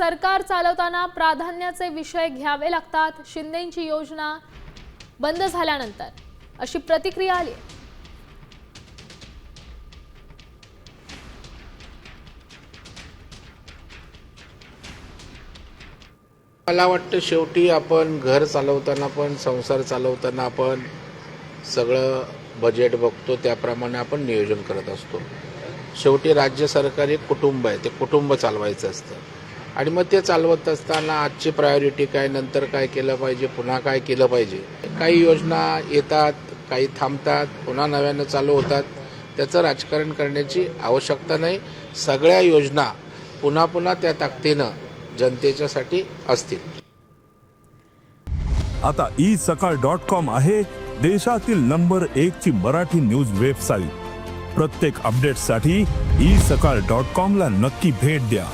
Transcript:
सरकार चालवताना प्राधान्याचे विषय घ्यावे लागतात. शिंदेंची योजना बंद झाल्यानंतर अशी प्रतिक्रिया आली मला वाटतं शेवटी आपण घर चालवताना पण संसार चालवताना आपण सगळं बजेट बघतो त्याप्रमाणे आपण नियोजन करत असतो. शेवटी राज्य सरकार एक कुटुंब आहे ते कुटुंब चालवायचं असतं. आणि मग ते चालवत असताना आजची प्रायोरिटी काय नंतर काय केलं पाहिजे पुन्हा काय केलं पाहिजे? काही योजना येतात काही थांबतात पुन्हा नव्यानं चालू होतात. त्याचं राजकारण करण्याची आवश्यकता नाही. सगळ्या योजना पुन्हा पुन्हा त्या ताकदीनं जनतेच्यासाठी असतील. आता ई सकाळ डॉट कॉम आहे देशातील नंबर एक ची मराठी न्यूज वेबसाईट प्रत्येक अपडेटसाठी ई सकाळ डॉट कॉम ला नक्की भेट द्या.